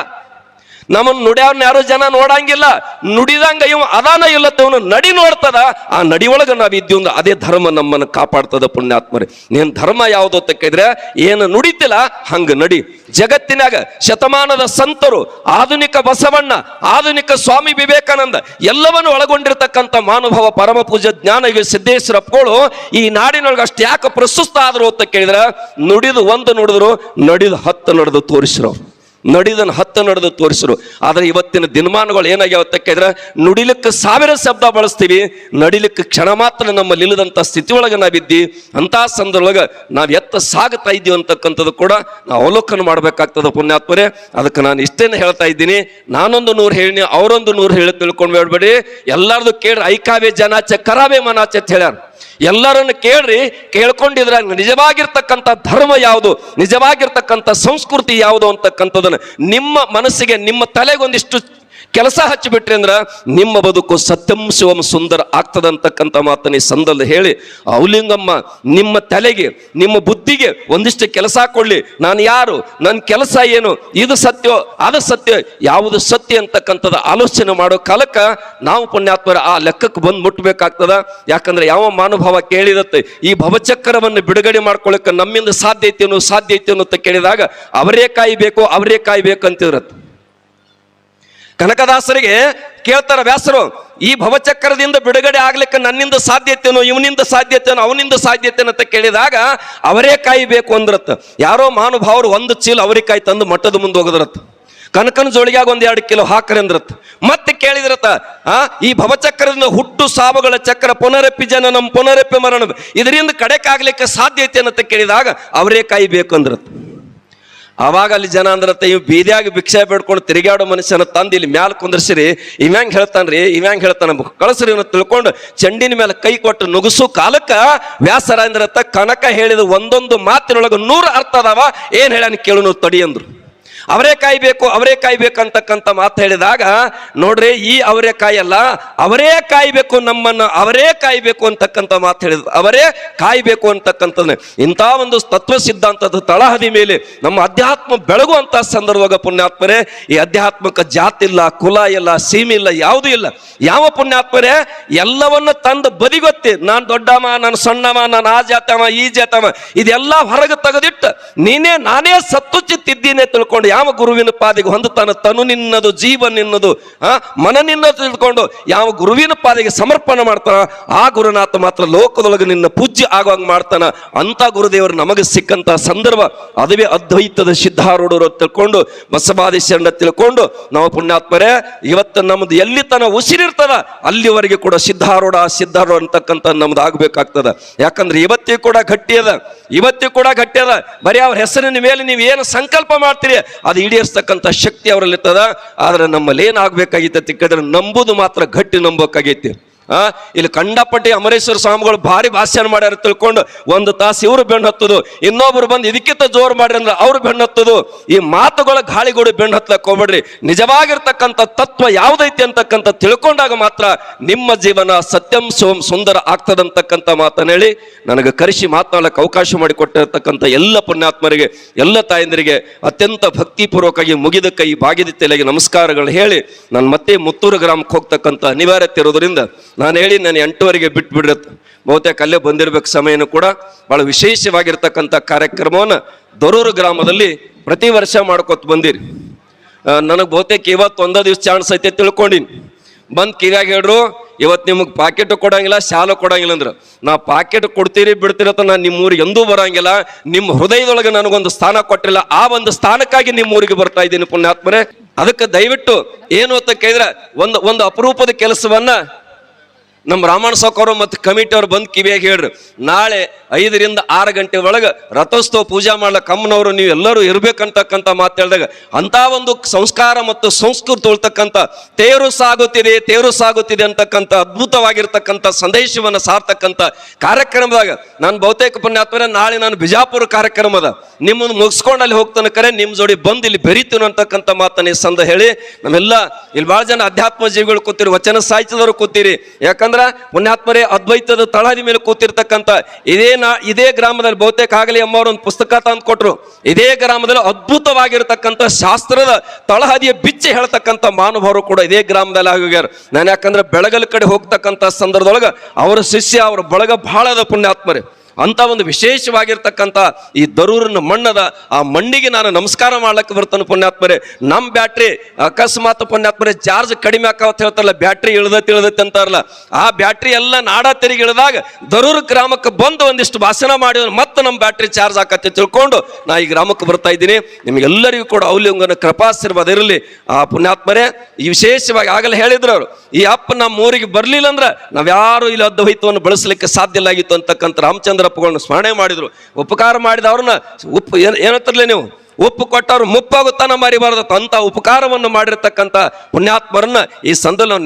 ನಮ್ಮನ್ನ ನುಡಿಯವ್ರನ್ನ ಯಾರು ಜನ ನೋಡಂಗಿಲ್ಲ. ನುಡಿದಂಗ ಇವ ಅದಾನ ಇಲ್ಲತ್ತವನು ನಡಿ ನೋಡ್ತದ. ಆ ನಡಿ ಒಳಗ ನಾವು ಇದ್ದೀವಿ ಅದೇ ಧರ್ಮ ನಮ್ಮನ್ನು ಕಾಪಾಡ್ತದ ಪುಣ್ಯಾತ್ಮರೇ. ನೀನು ಧರ್ಮ ಯಾವುದು ಅಂತ ಕೇಳಿದ್ರೆ, ಏನು ನುಡಿತಿಲ್ಲ, ಹಂಗ ನಡಿ. ಜಗತ್ತಿನಾಗ ಶತಮಾನದ ಸಂತರು, ಆಧುನಿಕ ಬಸವಣ್ಣ, ಆಧುನಿಕ ಸ್ವಾಮಿ ವಿವೇಕಾನಂದ, ಎಲ್ಲವನ್ನು ಒಳಗೊಂಡಿರ್ತಕ್ಕಂಥ ಮಾನುಭವ ಪರಮ ಪೂಜೆ ಸಿದ್ದೇಶ್ವರ ಸಿದ್ದೇಶ್ವರಪ್ಪಗಳು ಈ ನಾಡಿನೊಳಗೆ ಅಷ್ಟು ಯಾಕೆ ಪ್ರಸ್ತುತ ಆದರು ಅಂತ ಕೇಳಿದ್ರೆ, ನುಡಿದು ಒಂದು ನುಡಿದ್ರು, ನಡಿದು ಹತ್ತು ನಡೆದು ತೋರಿಸ್ರು ಅವ್ರು. ನಡಿದನ್ ಹತ್ತು ನಡೆದು ತೋರಿಸರು ಆದ್ರೆ ಇವತ್ತಿನ ದಿನಮಾನಗಳು ಏನಾಗ್ಯಾವ ಅಂತ ಕೇಳಿದ್ರೆ, ನುಡಿಲಿಕ್ಕೆ ಸಾವಿರ ಶಬ್ದ ಬಳಸ್ತೀವಿ, ನಡಿಲಿಕ್ಕೆ ಕ್ಷಣ ಮಾತ್ರ ನಮ್ಮಲ್ಲಿ ಇಲ್ಲದಂಥ ಸ್ಥಿತಿ ಒಳಗೆ ನಾವಿದ್ದಿ ಅಂತ ಸಂದರ್ಭದೊಳಗೆ ನಾವು ಎತ್ತ ಸಾಗುತ್ತಾ ಇದ್ದೀವಿ ಅಂತಕ್ಕಂಥದ್ದು ಕೂಡ ನಾವು ಅವಲೋಕನ ಮಾಡ್ಬೇಕಾಗ್ತದ ಪುಣ್ಯಾತ್ಮರೇ. ಅದಕ್ಕೆ ನಾನು ಇಷ್ಟೇನು ಹೇಳ್ತಾ ಇದ್ದೀನಿ, ನಾನೊಂದು ನೂರು ಹೇಳಿನಿ, ಅವರೊಂದು ನೂರು ಹೇಳಿ ತಿಳ್ಕೊಂಡು ಹೇಳ್ಬೇಡಿ ಎಲ್ಲರದು ಕೇಳಿ ಐಕಾವೇ ಜನಾಚೆ ಕರಾವೇ ಮನಾಚೆ ಅಂತ ಹೇಳ್ಯಾರ. ಎಲ್ಲರನ್ನು ಕೇಳ್ರಿ ಕೇಳ್ಕೊಂಡಿದ್ರೆ ನಿಜವಾಗಿರ್ತಕ್ಕಂಥ ಧರ್ಮ ಯಾವುದು ನಿಜವಾಗಿರ್ತಕ್ಕಂಥ ಸಂಸ್ಕೃತಿ ಯಾವುದು ಅಂತಕ್ಕಂಥದ್ದನ್ನು ನಿಮ್ಮ ಮನಸ್ಸಿಗೆ ನಿಮ್ಮ ತಲೆಗೊಂದಿಷ್ಟು ಕೆಲಸ ಹಚ್ಚಿಬಿಟ್ರಿ ಅಂದ್ರ ನಿಮ್ಮ ಬದುಕು ಸತ್ಯಂ ಶಿವಂ ಸುಂದರ ಆಗ್ತದಂತಕ್ಕಂಥ ಮಾತನ್ನ ಈ ಸಂದಲ್ಲಿ ಹೇಳಿ ಅವಲಿಂಗಮ್ಮ ನಿಮ್ಮ ತಲೆಗೆ, ನಿಮ್ಮ ಬುದ್ಧಿಗೆ ಒಂದಿಷ್ಟು ಕೆಲಸ ಕೊಡ್ಲಿ. ನಾನು ಯಾರು? ನನ್ನ ಕೆಲಸ ಏನು? ಇದು ಸತ್ಯ? ಅದು ಸತ್ಯ? ಯಾವುದು ಸತ್ಯ ಅಂತಕ್ಕಂಥದ್ದು ಆಲೋಚನೆ ಮಾಡೋ ಕಾಲಕ್ಕೆ ನಾವು ಪುಣ್ಯಾತ್ಮರ ಆ ಲೆಕ್ಕಕ್ಕೆ ಬಂದು ಮುಟ್ಬೇಕಾಗ್ತದ. ಯಾಕಂದ್ರೆ ಯಾವ ಮಾನುಭಾವ ಕೇಳಿದತ್ತೆ ಈ ಭವಚಕ್ರವನ್ನು ಬಿಡುಗಡೆ ಮಾಡ್ಕೊಳ್ಳೋಕೆ ನಮ್ಮಿಂದ ಸಾಧ್ಯ ಐತಿ ಅನ್ನೋ ಸಾಧ್ಯ ಐತಿ ಅನ್ನೋ ಅಂತ ಕೇಳಿದಾಗ ಅವರೇ ಕಾಯ್ಬೇಕು, ಅವರೇ ಕಾಯಬೇಕು ಅಂತಿರತ್ತೆ ಕನಕದಾಸರಿಗೆ ಕೇಳ್ತಾರ, ವ್ಯಾಸರು, ಈ ಭವಚಕ್ರದಿಂದ ಬಿಡುಗಡೆ ಆಗ್ಲಿಕ್ಕೆ ನನ್ನಿಂದ ಸಾಧ್ಯತೆನೋ, ಇವನಿಂದ ಸಾಧ್ಯತೆನೋ, ಅವನಿಂದ ಸಾಧ್ಯತೆನೋ ಅಂತ ಕೇಳಿದಾಗ, ಅವರೇ ಕಾಯ್ಬೇಕು ಅಂದ್ರತ್ತ. ಯಾರೋ ಮಾನುಭಾವರು ಒಂದು ಚೀಲ ಅವರಿಕಾಯಿ ತಂದು ಮಟ್ಟದ ಮುಂದೆ ಹೋಗದ್ರತ್ತ ಕನಕನ ಜೋಳಿಗಾಗ ಒಂದ್ ಎರಡು ಕಿಲೋ ಹಾಕ್ರಿ ಅಂದ್ರತ್ ಮತ್ತೆ ಕೇಳಿದ್ರತ ಆ, ಈ ಭವಚಕ್ರದಿಂದ ಹುಟ್ಟು ಸಾವುಗಳ ಚಕ್ರ ಪುನರಪಿ ಜನನಂ, ಪುನರಪ್ಪಿ ಮರಣ, ಇದರಿಂದ ಕಡೆಕಾಗ್ಲಿಕ್ಕೆ ಸಾಧ್ಯತೆ ಅಂತ ಕೇಳಿದಾಗ, ಅವರೇ ಕಾಯ್ಬೇಕು ಅಂದ್ರತ್ತ. ಅವಾಗ ಅಲ್ಲಿ ಜನ ಅಂದ್ರತ್ತೆ ಇವ್ ಬೀದಿಯಾಗಿ ಭಿಕ್ಷೆ ಬೇಡ್ಕೊಂಡು ತಿರುಗಾಡೋ ಮನುಷ್ಯನ ತಂದು ಇಲ್ಲಿ ಮ್ಯಾಲ ಕುಂದ್ರಸಿರಿ ಇವ್ಯಾಂಗ್ ಹೇಳ್ತಾನ್ರಿ ಇವ್ಯಾಂಗ್ ಹೇಳ್ತಾನ ಕಳಸ್ರಿ ಇವನು ತಿಳ್ಕೊಂಡು ಚಂಡಿನ ಮೇಲೆ ಕೈ ಕೊಟ್ಟು ನುಗ್ಸು ಕಾಲಕ್ಕ ವ್ಯಾಸರ ಅಂದ್ರತ್ತ ಕನಕ ಹೇಳಿದ ಒಂದೊಂದು ಮಾತಿನೊಳಗೆ ನೂರು ಅರ್ಥ ಅದಾವ. ಏನ್ ಹೇಳ್ಯಾನ ಕೇಳು ತಡಿ ಅಂದ್ರು. ಅವರೇಕಾಯಿ ಬೇಕು ಅವರೇ ಕಾಯ್ಬೇಕು ಅಂತಕ್ಕಂಥ ಮಾತು ಹೇಳಿದಾಗ, ನೋಡ್ರಿ, ಈ ಅವರೇಕಾಯಿ ಅಲ್ಲ ಅವರೇ ಕಾಯ್ಬೇಕು ನಮ್ಮನ್ನ, ಅವರೇ ಕಾಯ್ಬೇಕು ಅಂತಕ್ಕಂಥ ಮಾತು ಹೇಳಿದ, ಅವರೇ ಕಾಯ್ಬೇಕು ಅಂತಕ್ಕಂಥದ್ದು ಇಂಥ ಒಂದು ತತ್ವ ಸಿದ್ಧಾಂತದ ತಳಹದಿ ಮೇಲೆ ನಮ್ಮ ಅಧ್ಯಾತ್ಮ ಬೆಳಗುವಂತ ಸಂದರ್ಭವಾಗ ಪುಣ್ಯಾತ್ಮರೇ, ಈ ಅಧ್ಯಾತ್ಮಕ ಜಾತಿ ಇಲ್ಲ, ಕುಲ ಇಲ್ಲ, ಸೀಮೆ ಇಲ್ಲ, ಯಾವುದೂ ಇಲ್ಲ. ಯಾವ ಪುಣ್ಯಾತ್ಮರೇ, ಎಲ್ಲವನ್ನ ತಂದು ಬದಿಗೊತ್ತಿ, ನಾನು ದೊಡ್ಡಮ್ಮ ನಾನು ಸಣ್ಣಮ್ಮ ನಾನು ಆ ಜಾತಮ್ಮ ಈ ಜಾತಮ್ಮ ಇದೆಲ್ಲ ಹೊರಗೆ ತೆಗೆದಿಟ್ಟು, ನೀನೇ, ನಾನೇ ಸತ್ತು ಚಿತ್ತಿದ್ದೀನಿ ತಿಳ್ಕೊಂಡು ಯಾವ ಗುರುವಿನ ಪಾದಿಗೆ ಹೊಂದುತ್ತಾನ ತನು ನಿನ್ನದು, ಜೀವ ನಿನ್ನದು, ಆ, ಮನ ನಿನ್ನದು ತಿಳ್ಕೊಂಡು ಯಾವ ಗುರುವಿನ ಪಾದಿಗೆ ಸಮರ್ಪಣೆ ಮಾಡ್ತಾನ ಆ ಗುರುನಾಥ ಮಾತ್ರ ಲೋಕದೊಳಗೆ ನಿನ್ನ ಪೂಜ್ಯ ಆಗುವಂಗೆ ಮಾಡ್ತಾನ ಅಂತ ಗುರುದೇವರು ನಮಗೆ ಸಿಕ್ಕಂತ ಸಂದರ್ಭ ಅದುವೇ ಅದ್ವೈತದ ಸಿದ್ಧಾರೂಢರು ತಿಳ್ಕೊಂಡು ಬಸವಾದಿ ತಿಳ್ಕೊಂಡು ನಾವು ಪುಣ್ಯಾತ್ಮರೇ, ಇವತ್ತು ನಮ್ದು ಎಲ್ಲಿ ತನ ಉಸಿರಿರ್ತದ ಅಲ್ಲಿವರೆಗೆ ಕೂಡ ಸಿದ್ಧಾರೂಢ ಸಿದ್ಧಾರೂಢ ಅಂತಕ್ಕಂಥ ನಮ್ದು ಆಗ್ಬೇಕಾಗ್ತದ. ಯಾಕಂದ್ರೆ ಇವತ್ತಿಗೂ ಕೂಡ ಗಟ್ಟಿ ಅದ ಇವತ್ತಿಗೂ ಕೂಡ ಗಟ್ಟಿ ಅದ. ಬರೀ ಅವ್ರ ಹೆಸರಿನ ಮೇಲೆ ನೀವು ಏನು ಸಂಕಲ್ಪ ಮಾಡ್ತೀರಿ ಅದು ಈಡೇರಿಸ್ತಕ್ಕಂಥ ಶಕ್ತಿ ಅವರಲ್ಲಿರ್ತದ. ಆದರೆ ನಮ್ಮಲ್ಲಿ ಏನಾಗಬೇಕಾಗಿತ್ತು ಕೇಳಿದ್ರೆ ನಂಬುದು ಮಾತ್ರ ಗಟ್ಟಿ ನಂಬಬೇಕಾಗೈತಿ ಆ? ಇಲ್ಲಿ ಕಂಡಪಟ್ಟಿ ಅಮರೇಶ್ವರ ಸ್ವಾಮಿಗಳು ಭಾರಿ ಭಾಷಣ ಮಾಡ್ಯಾರ ತಿಳ್ಕೊಂಡು ಒಂದು ತಾಸು ಇವರು ಬೆಣ್ಣು ಹತ್ತದು. ಇನ್ನೊಬ್ರು ಬಂದು ಇದಕ್ಕಿಂತ ಜೋರು ಮಾಡ್ರಿ ಅಂದ್ರೆ ಅವ್ರು ಬೆಣ್ಣು ಹತ್ತದು. ಈ ಮಾತುಗಳ ಗಾಳಿಗಳು ಬೆಣ್ಣು ಹತ್ತಲಕ್ಕೆ ಹೋಗ್ಬೇಡ್ರಿ. ನಿಜವಾಗಿರ್ತಕ್ಕಂಥ ತತ್ವ ಯಾವ್ದೈತಿ ಅಂತಕ್ಕಂಥ ತಿಳ್ಕೊಂಡಾಗ ಮಾತ್ರ ನಿಮ್ಮ ಜೀವನ ಸತ್ಯಂ ಸೋಮ್ ಸುಂದರ ಆಗ್ತದಂತಕ್ಕಂಥ ಮಾತನ್ನ ಹೇಳಿ ನನಗೆ ಕರೆಸಿ ಮಾತನಾಡಕ್ಕೆ ಅವಕಾಶ ಮಾಡಿಕೊಟ್ಟಿರ್ತಕ್ಕಂಥ ಎಲ್ಲ ಪುಣ್ಯಾತ್ಮರಿಗೆ, ಎಲ್ಲ ತಾಯಂದಿರಿಗೆ ಅತ್ಯಂತ ಭಕ್ತಿಪೂರ್ವಕವಾಗಿ ಮುಗಿದ ಕೈ ಬಾಗಿದ ತಲೆಗೆ ನಮಸ್ಕಾರಗಳು ಹೇಳಿ ನಾನು ಮತ್ತೆ ಮುತ್ತೂರು ಗ್ರಾಮಕ್ಕೆ ಹೋಗ್ತಕ್ಕಂಥ ಅನಿವಾರ್ಯತೆ ಇರೋದ್ರಿಂದ ನಾನು ಹೇಳಿ ನಾನು ಎಂಟುವರೆಗೆ ಬಿಟ್ಬಿಡಿರತ್ತೆ ಬಹುತೇಕ ಅಲ್ಲೇ ಬಂದಿರಬೇಕು ಸಮಯನೂ ಕೂಡ ಭಾಳ ವಿಶೇಷವಾಗಿರ್ತಕ್ಕಂಥ ಕಾರ್ಯಕ್ರಮವನ್ನು ದೊರೂರು ಗ್ರಾಮದಲ್ಲಿ ಪ್ರತಿ ವರ್ಷ ಮಾಡ್ಕೊತ ಬಂದಿರಿ. ನನಗೆ ಬಹುತೇಕ ಇವತ್ತು ಒಂದೇ ದಿವ್ಸ ಚಾನ್ಸ್ ಐತೆ ತಿಳ್ಕೊಂಡಿನಿ. ಬಂದು ಕಿವ್ಯಾಗ ಹೇಳ್ರು ಇವತ್ತು ನಿಮಗೆ ಪಾಕೆಟ್ ಕೊಡಂಗಿಲ್ಲ, ಶಾಲು ಕೊಡಂಗಿಲ್ಲ ಅಂದ್ರೆ. ನಾ ಪಾಕೆಟ್ ಕೊಡ್ತೀರಿ ಬಿಡ್ತಿರತ್ತ ನಾನು ನಿಮ್ಮ ಊರಿಗೆ ಎಂದೂ ಬರಂಗಿಲ್ಲ. ನಿಮ್ಮ ಹೃದಯದೊಳಗೆ ನನಗೊಂದು ಸ್ಥಾನ ಕೊಟ್ಟಿಲ್ಲ. ಆ ಒಂದು ಸ್ಥಾನಕ್ಕಾಗಿ ನಿಮ್ಮ ಊರಿಗೆ ಬರ್ತಾ ಇದ್ದೀನಿ ಪುಣ್ಯಾತ್ಮರೇ. ಅದಕ್ಕೆ ದಯವಿಟ್ಟು ಏನು ಅಂತ ಕೇಳಿದ್ರೆ, ಒಂದು ಒಂದು ಅಪರೂಪದ ಕೆಲಸವನ್ನ ನಮ್ಮ ರಾಮಣ್ಣ ಸಾಕೋರು ಮತ್ತು ಕಮಿಟಿ ಅವ್ರು ಬಂದು ಕಿವಿಯಾಗಿ ಹೇಳ್ರಿ, ನಾಳೆ ಐದರಿಂದ ಆರು ಗಂಟೆ ಒಳಗೆ ರಥೋತ್ಸವ ಪೂಜಾ ಮಾಡ್ಲಕ್ಕೆ ಅಮ್ಮನವರು ನೀವು ಎಲ್ಲರೂ ಇರಬೇಕಂತಕ್ಕಂಥ ಮಾತು ಹೇಳಿದಾಗ ಅಂತ ಒಂದು ಸಂಸ್ಕಾರ ಮತ್ತು ಸಂಸ್ಕೃತಿ ಉಳ್ತಕ್ಕಂಥ ತೇರು ಸಾಗುತ್ತಿದೆ ತೇರು ಸಾಗುತ್ತಿದೆ ಅಂತಕ್ಕಂಥ ಅದ್ಭುತವಾಗಿರ್ತಕ್ಕಂಥ ಸಂದೇಶವನ್ನು ಸಾರ್ತಕ್ಕಂಥ ಕಾರ್ಯಕ್ರಮದಾಗ, ನಾನು ಬಹುತೇಕ ಪುಣ್ಯಾತ್ಮರೆ ನಾಳೆ ನಾನು ಬಿಜಾಪುರ ಕಾರ್ಯಕ್ರಮದ ನಿಮ್ಮನ್ನು ಮುಗಿಸ್ಕೊಂಡು ಅಲ್ಲಿ ಹೋಗ್ತಾನೆ ಕರೆ, ನಿಮ್ಮ ಜೋಡಿ ಬಂದು ಇಲ್ಲಿ ಬೆರಿತೀನು ಅಂತಕ್ಕಂಥ ಮಾತನ್ನ ಸಂದ ಹೇಳಿ, ನಮ್ಮೆಲ್ಲ ಇಲ್ಲಿ ಭಾಳ ಜನ ಅಧ್ಯಾತ್ಮ ಜೀವಿಗಳು ಕೂತಿರಿ, ವಚನ ಸಾಹಿತ್ಯದವರು ಕೂತಿರಿ, ಯಾಕಂದ್ರ ಪುಣ್ಯಾತ್ಮರೇ ಅದ್ವೈತದ ತಳಹದಿ ಮೇಲೆ ಕೂತಿರ್ತಕ್ಕಂಥ ಇದೇ ನಾ, ಇದೇ ಗ್ರಾಮದಲ್ಲಿ ಬಹುತೇಕ ಆಗಲಿ ಅಮ್ಮವರು ಒಂದು ಪುಸ್ತಕ ತಂದು ಕೊಟ್ರು. ಇದೇ ಗ್ರಾಮದಲ್ಲಿ ಅದ್ಭುತವಾಗಿರ್ತಕ್ಕಂಥ ಶಾಸ್ತ್ರದ ತಳಹದಿಯ ಬಿಚ್ಚಿ ಹೇಳ್ತಕ್ಕಂಥ ಮಾನವರು ಕೂಡ ಇದೇ ಗ್ರಾಮದಲ್ಲಿ ಆಗೋಗ್ಯಾರ ನಾನು ಯಾಕಂದ್ರೆ ಬೆಳಗಲ್ ಕಡೆ ಹೋಗ್ತಕ್ಕಂಥ ಸಂದರ್ಭದೊಳಗೆ ಅವರ ಶಿಷ್ಯ, ಅವರ ಬಳಗ ಬಹಳ ಅದ ಪುಣ್ಯಾತ್ಮರೇ. ಅಂತ ಒಂದು ವಿಶೇಷವಾಗಿರ್ತಕ್ಕಂಥ ಈ ದರೂರಿನ ಮಣ್ಣದ ಆ ಮಣ್ಣಿಗೆ ನಾನು ನಮಸ್ಕಾರ ಮಾಡ್ಲಿಕ್ಕೆ ಬರ್ತಾನೆ ಪುಣ್ಯಾತ್ಮರೇ. ನಮ್ಮ ಬ್ಯಾಟ್ರಿ, ಅಕಸ್ಮಾತ್ ಪುಣ್ಯಾತ್ಮರೇ, ಚಾರ್ಜ್ ಕಡಿಮೆ ಆಕಾವತ್ ಹೇಳ್ತಾರಲ್ಲ, ಬ್ಯಾಟ್ರಿ ಇಳ್ದತ್ ಇಳ್ದತ್ ಅಂತಾರಲ್ಲ, ಆ ಬ್ಯಾಟ್ರಿ ಎಲ್ಲ ನಾಡ ತೆರಿಗೆ ಇಳಿದಾಗ ದರೂರ್ ಗ್ರಾಮಕ್ಕೆ ಬಂದು ಒಂದಿಷ್ಟು ಭಾಷಣ ಮಾಡಿ ಮತ್ತೆ ನಮ್ಮ ಬ್ಯಾಟ್ರಿ ಚಾರ್ಜ್ ಆಕತ್ತೆ ತಿಳ್ಕೊಂಡು ನಾ ಈ ಗ್ರಾಮಕ್ಕೆ ಬರ್ತಾ ಇದ್ದೀನಿ. ನಿಮಗೆಲ್ಲರಿಗೂ ಕೂಡ ಅವಲಿಂಗನ ಕೃಪಾಶೀರ್ವಾದ ಇರಲಿ. ಆ ಪುಣ್ಯಾತ್ಮರೇ, ಈ ವಿಶೇಷವಾಗಿ ಆಗಲೇ ಹೇಳಿದ್ರು ಅವರು, ಈ ಅಪ್ಪ ನಮ್ಮ ಊರಿಗೆ ಬರಲಿಲ್ಲ ಅಂದ್ರೆ ನಾವ್ಯಾರು ಇಲ್ಲಿ ಅದ್ವೈತವನ್ನು ಬಳಸಲಿಕ್ಕೆ ಸಾಧ್ಯ ಆಗಿತ್ತು ಅಂತಕ್ಕಂಥ ರಾಮಚಂದ್ರಪ್ಪಗಳನ್ನ ಸ್ಮರಣೆ ಮಾಡಿದ್ರು. ಉಪಕಾರ ಮಾಡಿದವ್ರನ್ನ ಉಪ್ಪು ಏನು ನೀವು? ಉಪ್ಪು ಕೊಟ್ಟವ್ರು ಮುಪ್ಪಾಗುತ್ತಾನ ಮರಿಬಾರದು ಅಂತ ಉಪಕಾರವನ್ನು ಮಾಡಿರ್ತಕ್ಕಂಥ ಪುಣ್ಯಾತ್ಮರನ್ನ ಈ ಸಂದರ್ಭ ನಾವು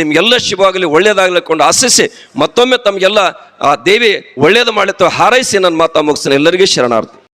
ನಿಮಗೆಲ್ಲ ಶಿವವಾಗಲಿ ಒಳ್ಳೇದಾಗಲಿಕೊಂಡು ಆಶಿಸಿ ಮತ್ತೊಮ್ಮೆ ತಮಗೆಲ್ಲ ಆ ದೇವಿ ಒಳ್ಳೇದು ಮಾಡಿತ್ತು ಹಾರೈಸಿ ನನ್ನ ಮಾತಾ ಮುಗಿಸ್ತೀನಿ. ಎಲ್ಲರಿಗೂ ಶರಣಾರ್ಥಿ.